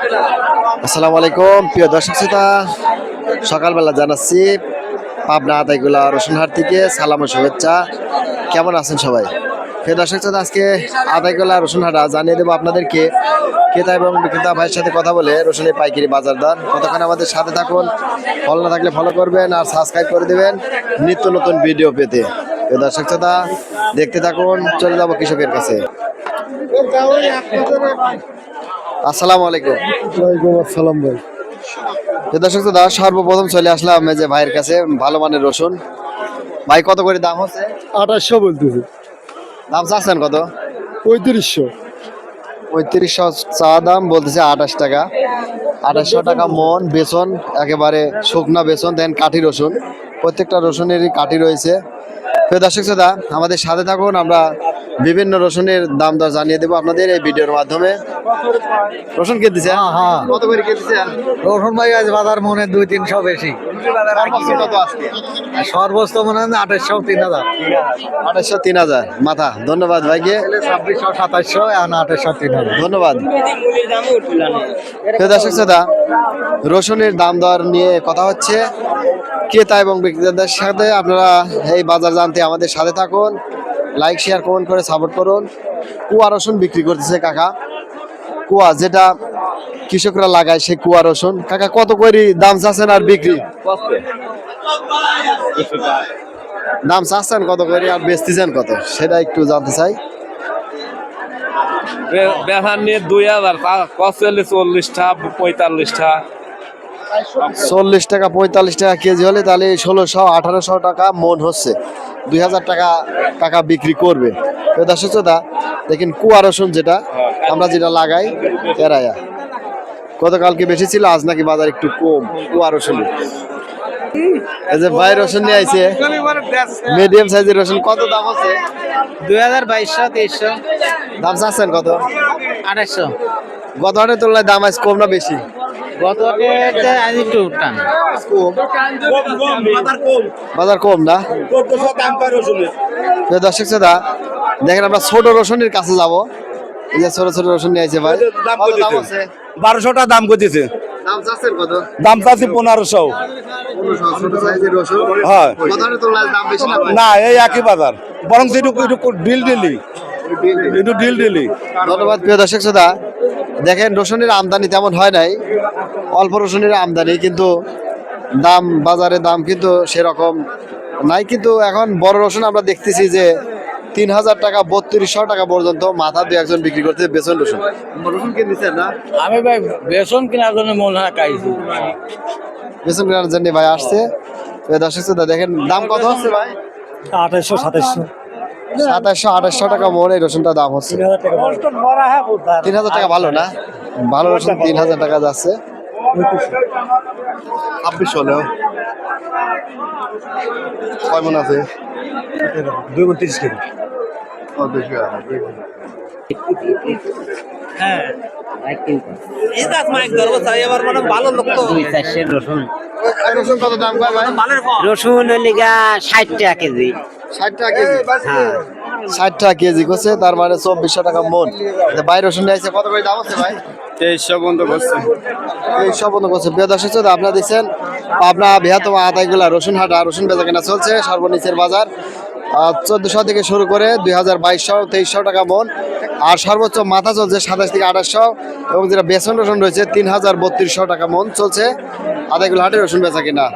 আসসালামু আলাইকুম, প্রিয় দর্শক শ্রোতা। সকালবেলা জানাচ্ছি পাবনা আতাইগুলা রসুনহাট থেকে সালাম ও শুভেচ্ছা। কেমন আছেন সবাই? প্রিয় দর্শক শ্রোতা, আজকে আতাইগুলা রসুনহাটা জানিয়ে দেবো আপনাদেরকে। ক্রেতা এবং বিক্রেতা ভাইয়ের সাথে কথা বলে রসুনের পাইকারি বাজার দর। কতক্ষণ আমাদের সাথে থাকুন ফলো না থাকলে ফলো করবেন আর সাবস্ক্রাইব করে দেবেন নিত্য নতুন ভিডিও পেতে। প্রিয় দর্শক শ্রোতা, দেখতে থাকুন, চলে যাব কৃষকের কাছে। আসসালামু আলাইকুম। ওয়ালাইকুম আসসালাম ভাই। দর্শক শ্রোতা সর্বপ্রথম চলে আসলাম যে ভাইয়ের কাছে ভালো মানের রসুন। ভাই কত করে দাম হচ্ছে? আঠাশশো বলতেছি। দাম চাচ্ছেন কত? পঁয়ত্রিশশো। পঁয়ত্রিশশো চা দাম বলতেছে আঠাশ টাকা। আঠাশশো টাকা মন বেসন একেবারে শুকনা বেসন দেন কাঠি রসুন। প্রত্যেকটা রসুনেরই কাঠি রয়েছে। তো দর্শক শ্রোতা আমাদের সাথে থাকুন আমরা বিভিন্ন রসুনের দাম দর জানিয়ে দেবো আপনাদের এই ভিডিওর মাধ্যমে। রসুন কিনতেছে হ্যাঁ। কত করে কিনতেছেন রসুন ভাই আজ বাজার মনে দুই তিনশো বেশি। সর্বোচ্চ মনে হয় আঠাশশো তিন হাজার আঠাশশো তিন হাজার মাথা ধন্যবাদ ভাইকে। ছাব্বিশশো সাতাশশো এখন আঠাশশো তিন হাজার ধন্যবাদ দর্শক শ্রোতা রসুনের দাম দর নিয়ে কথা হচ্ছে। ক্রেতা এবং বিক্রেতাদের সাথে আপনারা এই বাজার জানতে আমাদের সাথে থাকুন। লাইক শেয়ার কমেন্ট করে সাপোর্ট করুন। কুয়া রসুন বিক্রি করতেছে কাকা। কুয়া, যেটা কৃষকরা লাগায় সেই কুয়া রসুন। কাকা, কত করে দাম চাচ্ছেন আর বিক্রি? দাম চাচ্ছেন কত করে আর বেচতেছেন কত? সেটা একটু জানতে চাই। বেহার নিয়ে দুই হাজার চল্লিশটা, পঁয়তাল্লিশটা। চল্লিশ টাকা পঁয়তাল্লিশ টাকা কেজি হলে তাহলে ষোলোশো আঠারোশো টাকা মন হচ্ছে। দুই হাজার টাকা টাকা বিক্রি করবে। তো দেখেন কুয়া রসুন যেটা আমরা যেটা লাগাই এরায়া গতকালকে বেশি ছিল আজ নাকি বাজার একটু কম কুয়া রসুন এই যে ভাই রসুন নিয়ে আইছে মিডিয়াম সাইজের রসুন কত দাম আছে দুই হাজার বাইশশো তেইশশো। দাম চাচ্ছেন কত? আঠাশশো গত তুলনায় দাম আছে কম না বেশি? গত আজ বাজার কম না? দর্শক শ্রোতা দেখেন আমরা ছোট রসুনের কাছে যাব। এই যে ছোট ছোট রসুন নিয়ে ভাই। বারোশোটা দাম করতেছে দাম চাচ্ছেন কত? দাম চাচ্ছি পনেরোশো। ছোট সাইজের রসুন? হয়। বাজারে তুলনায় দাম বেশি না ভাই? না এই একই বাজার। বরং একটু ডিল ডিলি। একটু ডিল ডিলি। ধন্যবাদ প্রিয় দর্শক শ্রোতা। দেখেন রসুনের আমদানি তেমন হয় নাই। অল্প রসুনের আমদানি কিন্তু দাম বাজারে দাম কিন্তু সেরকম নাই। কিন্তু এখন বড় রসুন আমরা দেখতেছি যে তিন হাজার টাকা বত্রিশশো টাকা পর্যন্ত মাথা দিয়ে একজন বিক্রি করতে বেসন রসুন। রসুন কিনতেছেন না? আমি ভাই বেসন কেনার জন্য মনে হয় কাইছি। বেসন কেনার জন্য ভাই আসছে। দর্শক শ্রোতা দেখেন দাম কত হচ্ছে ভাই? আঠাশশো সাতাশশো সাতাশশো আঠাশশো টাকা মনে এই রসুনটা দাম হচ্ছে। তিন হাজার টাকা ভালো না? ভালো রসুন তিন হাজার টাকা যাচ্ছে। ছাব্বিশ হলো। কয় মন আছে? দুই উনত্রিশ কেজি। রসুন। কত দাম কয় ভাই? রসুন লিগা ষাট টাকা কেজি। ষাট টাকা কেজি? হ্যাঁ। ষাট টাকা কেজি করছে তার মানে চব্বিশশো টাকা মন। বাইরে রসুন নিয়ে কত করে দাম আছে ভাই? তেইশশো বন্ধ করছে। বন্ধ করছে। আপনারা দেখছেন পাবনা বৃহত্তম আদায়গুলা রসুন হাটা রসুন বেচা কেনা চলছে সর্বনিচের বাজার। চোদ্দশো থেকে শুরু করে দুই হাজার বাইশশো, তেইশশো টাকা মন। আর সর্বোচ্চ মাথা চলছে সাতাশ থেকে আঠাশশো, এবং যেটা বেসন রসুন রয়েছে, তিন হাজার বত্রিশশো টাকা মন চলছে। আদায়গুলো হাটে রসুন বেচা কেনা।